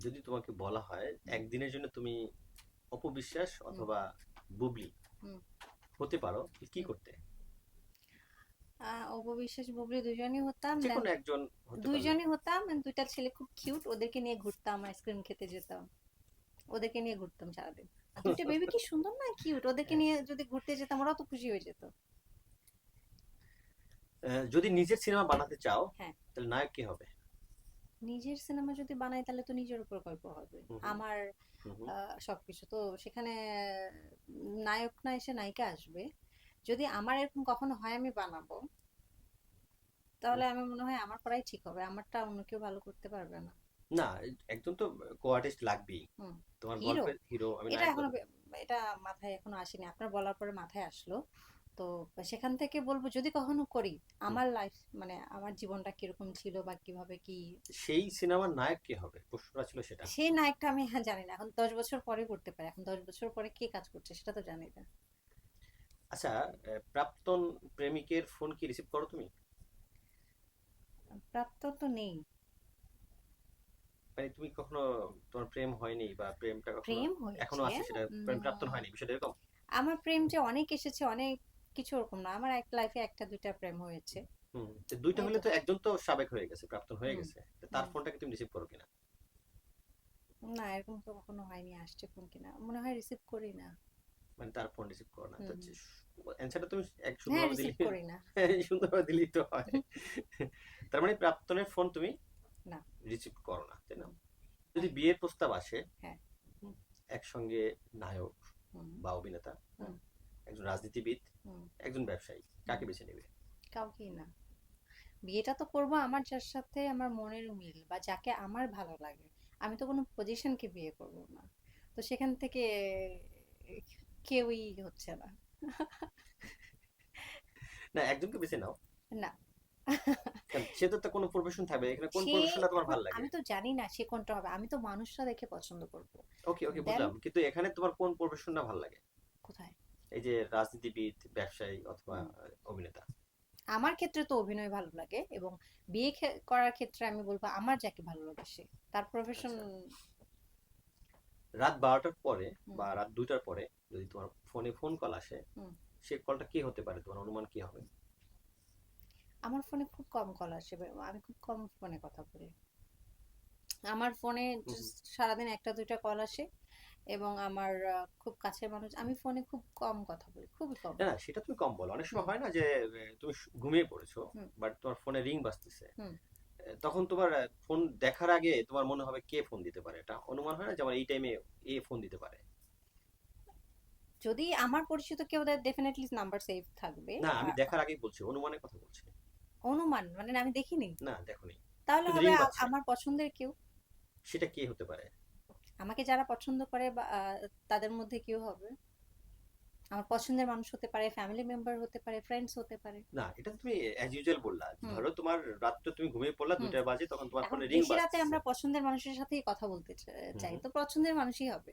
যদি তোমাকে বলা হয় একদিনের জন্য তুমি অপবিশ্বাস অথবা বুবলি হতে পারো কি করতে? অপবিশ্বাস বুবলি দুজনই হতাম একজন হতাম দুইটা ছেলে খুব কিউট ওদেরকে নিয়ে ঘুরতাম আইসক্রিম খেতে যেতাম। ওদেরকে নিয়ে ঘুরতাম সারাদিন। দুইটা বেবি কি সুন্দর না কিউট ওদেরকে নিয়ে যদি ঘুরতে যেতাম ওরাও তো খুশি হয়ে যেত। যদি নিজের সিনেমা বানাতে চাও হ্যাঁ। তাহলে নায়ক কি হবে? নিজের সিনেমা যদি বানাই তাহলে তো নিজের উপর গল্প হবে। আমার সবকিছু। তো সেখানে নায়ক না এসে নায়িকা আসবে। যদি আমার এরকম কখনো হয় আমি বানাবো তাহলে আমার মনে হয় আমার করাই ঠিক হবে। আমারটা অন্য কেউ ভালো করতে পারবে না। না একজন তো কো আর্টিস্ট লাগবেই। তোমার? গল্পের হিরো আমি এটা এখনও এটা মাথায় এখনও আসেনি। আপনার বলার পরে মাথায় আসলো। তো সেখান থেকে বলব যদি কখনো করি আমার লাইফ মানে আমার জীবনটা কীরকম ছিল বা কীভাবে কি সেই সিনেমার নায়ক কে হবে? প্রশ্নটা ছিল সেটা। সেই নায়কটা আমি হ্যাঁ জানি না। এখন দশ বছর পরে করতে পারি। এখন দশ বছর পরে কে কাজ করছে সেটা তো জানি না। আচ্ছা আহ, প্রাক্তন প্রেমিকের ফোন কি রিসিভ করো তুমি? প্রাপ্ত তো নেই। মানে তুমি কখনো তোমার প্রেম হয়নি বা প্রেমটা কখনো প্রেম এখনও আছে সেটা? প্রেম প্রাপ্তন হয়নি বিষয়টা এরকম? আমার প্রেম যে অনেক এসেছে অনেক কিছু ওরকম না। আমার এক লাইফে একটা দুইটা প্রেম হয়েছে। হুম তো দুইটা হলে তো। একজন তো সাবেক হয়ে গেছে প্রাক্তন হয়ে গেছে। তার। ফোনটাকে তুমি রিসিভ করো কিনা? না এরকম তো কখনো হয়নি আসছে ফোন কিনা। মনে হয় রিসিভ করি না। মানে তার ফোন রিসিভ করো না। হুম। তুমি এক হ্যাঁ সুন্দরভাবে রিসিভ করি না। সুন্দরভাবে দিলেই তো হয়। তার মানে প্রাক্তনের ফোন তুমি না। রিসিভ করো না তাই না? যদি বিয়ের প্রস্তাব আসে হ্যাঁ। একসঙ্গে নায়ক বা অভিনেতা। একজন রাজনীতিবিদ একজন ব্যবসায়ী কাকে বেছে নেবে? কাউকেই না। বিয়েটা তো করব আমার যার সাথে আমার মনের মিল বা যাকে আমার ভালো লাগে। আমি তো কোনো পজিশনকে বিয়ে করব না। তো সেখান থেকে কেউই হচ্ছে না। না একজনকে বেছে নাও। না। সে তো কোনো প্রফেশন থাকবে এখানে কোন প্রফেশনটা তোমার ভালো লাগে? আমি তো জানি না সে কোনটা হবে। আমি তো মানুষটা দেখে পছন্দ করব। ওকে ওকে বুঝলাম। কিন্তু এখানে তোমার কোন প্রফেশনটা ভালো লাগে? কোথায়? এই যে রাজনীতিবিদ ব্যবসায়ী অথবা অভিনেতা? আমার ক্ষেত্রে তো অভিনয় ভালো লাগে এবং বিয়ে করার ক্ষেত্রে আমি বলব আমার যাকে ভালো লাগে সে। তার প্রফেশন রাত বারোটার পরে বা রাত দুইটার পরে যদি তোমার ফোনে ফোন কল আসে। সে কলটা কি হতে পারে? তোমার অনুমান কি হবে? আমার ফোনে খুব কম কল আসে আমি খুব কম ফোনে কথা বলি। আমার ফোনে সারাদিন একটা দুইটা কল আসে। এবং আমার খুব কাছের মানুষ আমি ফোনে খুব কম কথা বলি খুবই কম। না সেটা তুমি কম বলো। অনেক সময় হয় না যে তুমি ঘুমিয়ে পড়েছো বাট তোমার ফোনে রিং বাজতেছে। তখন তোমার ফোন দেখার আগে তোমার মনে হবে কে ফোন দিতে পারে। এটা অনুমান হয় না যে আমার এই টাইমে এ ফোন দিতে পারে? যদি আমার পরিচিত কেউ দেয় ডেফিনেটলি নাম্বার সেভ থাকবে। না আমি দেখার আগেই বলছি অনুমানের কথা বলছি। অনুমান মানে আমি দেখিনি। না দেখোনি তাহলে হবে। আমার পছন্দের কেউ? সেটা কে হতে পারে? আমাকে যারা পছন্দ করে বা তাদের মধ্যে কেউ হবে। আমার পছন্দের মানুষ হতে পারে ফ্যামিলি মেম্বার হতে পারে ফ্রেন্ডস হতে পারে। না এটা তুমি অ্যাজ ইউজুয়াল বললা। ধরো তোমার রাত্রে তুমি ঘুমিয়ে পড়লা হুম। বাজে তখন তোমার ফোনে রিং বেশি রাতে আমরা পছন্দের মানুষের সাথেই কথা বলতে চাই। তো পছন্দের মানুষই হবে।